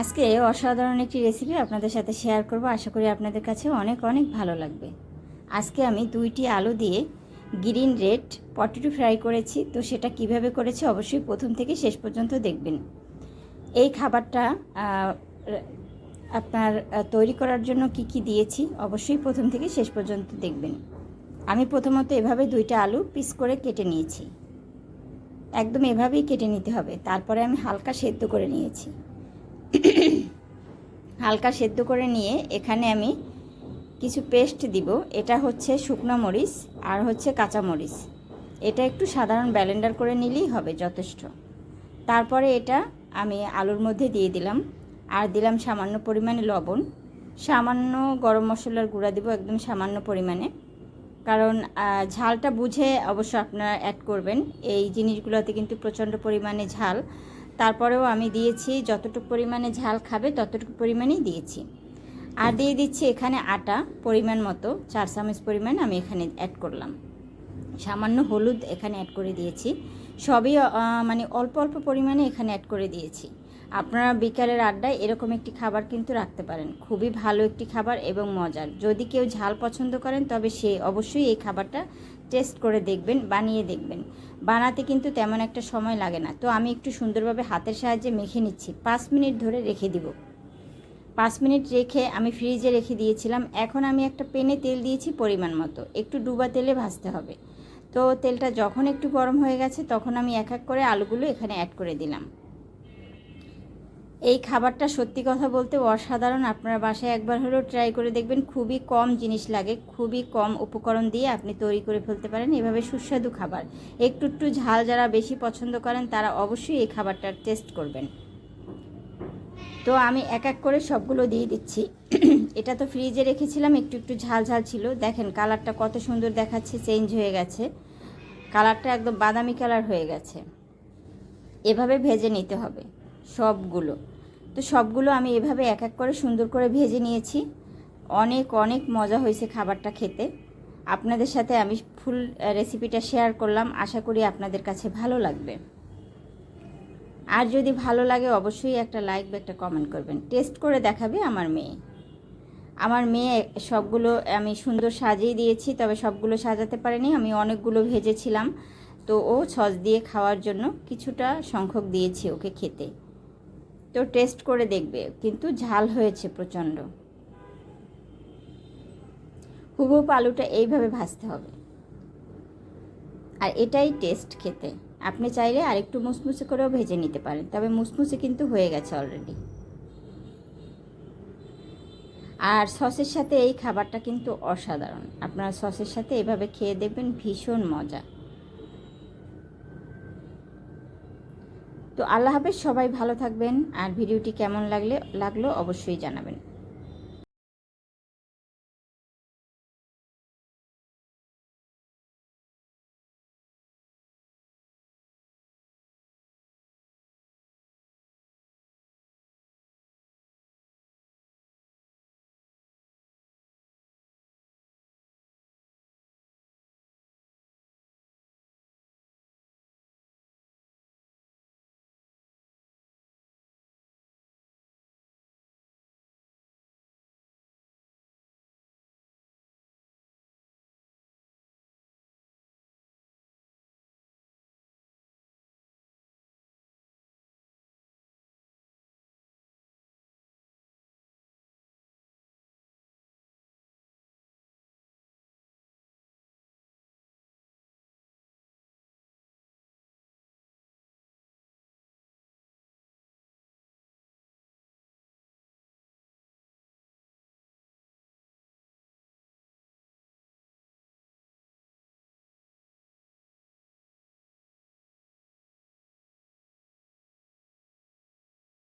আজকে অসাধারণ একটি রেসিপি আপনাদের সাথে শেয়ার করব। আশা করি আপনাদের কাছে অনেক অনেক ভালো লাগবে। আজকে আমি দুইটি আলু দিয়ে গ্রিন রেড পটেটো ফ্রাই করেছি। তো সেটা কীভাবে করেছি অবশ্যই প্রথম থেকে শেষ পর্যন্ত দেখবেন। এই খাবারটা আপনার তৈরি করার জন্য কি কি দিয়েছি অবশ্যই প্রথম থেকে শেষ পর্যন্ত দেখবেন। আমি প্রথমত এভাবে দুইটা আলু পিস করে কেটে নিয়েছি। একদম এভাবেই কেটে নিতে হবে। তারপরে আমি হালকা সেদ্ধ করে নিয়েছি। হালকা সেদ্ধ করে নিয়ে এখানে আমি কিছু পেস্ট দিব। এটা হচ্ছে শুকনো মরিচ আর হচ্ছে কাঁচা মরিচ। এটা একটু সাধারণ ব্যালেন্ডার করে নিলেই হবে যথেষ্ট। তারপরে এটা আমি আলুর মধ্যে দিয়ে দিলাম। আর দিলাম সামান্য পরিমাণে লবণ। সামান্য গরম মশলার গুঁড়া দিব একদম সামান্য পরিমাণে। কারণ ঝালটা বুঝে অবশ্য আপনারা অ্যাড করবেন। এই জিনিসগুলোতে কিন্তু প্রচণ্ড পরিমাণে ঝাল। তারপরেও আমি দিয়েছি, যতটুকু পরিমাণে ঝাল খাবে ততটুকু পরিমাণেই দিয়েছি। আর দিয়ে দিচ্ছি এখানে আটা, পরিমাণ মতো, চার চামচ পরিমাণ আমি এখানে অ্যাড করলাম। সামান্য হলুদ এখানে অ্যাড করে দিয়েছি। সবই মানে অল্প অল্প পরিমাণে এখানে অ্যাড করে দিয়েছি। আপনারা বিকালের আড্ডায় এরকম একটি খাবার কিন্তু রাখতে পারেন। খুবই ভালো একটি খাবার এবং মজার। যদি কেউ ঝাল পছন্দ করেন, তবে সে অবশ্যই এই খাবারটা টেস্ট করে দেখবেন, বানিয়ে দেখবেন। বানাতে কিন্তু তেমন একটা সময় লাগে না। তো আমি একটু সুন্দরভাবে হাতের সাহায্যে মেখে নিচ্ছি। পাঁচ মিনিট ধরে রেখে দিব। পাঁচ মিনিট রেখে আমি ফ্রিজে রেখে দিয়েছিলাম। এখন আমি একটা পেনে তেল দিয়েছি পরিমাণ মতো। একটু ডুবা তেলে ভাজতে হবে। তো তেলটা যখন একটু গরম হয়ে গেছে, তখন আমি এক এক করে আলুগুলো এখানে অ্যাড করে দিলাম। এই খাবারটা সত্যি কথা বলতে অসাধারণ। আপনারা বাসায় একবার হলেও ট্রাই করে দেখবেন, খুবই কম জিনিস লাগে, খুবই কম উপকরণ দিয়ে আপনি তৈরি করে ফেলতে পারেন। এভাবে সুস্বাদু খাবার। একটু একটু ঝাল যারা বেশি পছন্দ করেন, তারা অবশ্যই এই খাবারটা টেস্ট করবেন। তো আমি এক এক করে সবগুলো দিয়ে দিচ্ছি। এটা তো ফ্রিজে রেখেছিলাম, একটু একটু ঝাল ঝাল ছিল। দেখেন কালারটা কত সুন্দর দেখাচ্ছে চেঞ্জ হয়ে গেছে। কালারটা একদম বাদামি কালার হয়ে গেছে। এভাবে ভেজে নিতে হবে। সবগুলো। তো সবগুলো আমি এভাবে এক এক করে সুন্দর করে ভেজে নিয়েছি। অনেক অনেক মজা হয়েছে খাবারটা খেতে। আপনাদের সাথে আমি ফুল রেসিপিটা শেয়ার করলাম। আশা করি আপনাদের কাছে ভালো লাগবে। আর যদি ভালো লাগে, অবশ্যই একটা লাইক বা একটা কমেন্ট করবেন। টেস্ট করে দেখাবে আমার মেয়ে। আমার মেয়ে সবগুলো আমি সুন্দর সাজিয়ে দিয়েছি, তবে সবগুলো সাজাতে পারিনি। আমি অনেকগুলো ভেজেছিলাম। তো ও সস দিয়ে খাওয়ার জন্য কিছুটা সংখ্যক দিয়েছি ওকে খেতে। তো টেস্ট করে দেখবে। কিন্তু ঝাল হয়েছে প্রচণ্ড। হুবহুব আলুটা এইভাবে ভাজতে হবে। আর এটাই টেস্ট খেতে। আপনি চাইলে আরেকটু মুসমুসে করেও ভেজে নিতে পারেন। তবে মুসমুসে কিন্তু হয়ে গেছে অলরেডি আর সসের সাথে এই খাবারটা কিন্তু অসাধারণ। আপনারা সসের সাথে এভাবে খেয়ে দেখবেন ভীষণ মজা। তো আল্লাহ হাফেজ সবাই ভালো থাকবেন। আর ভিডিওটি কেমন লাগলে লাগল অবশ্যই জানাবেন।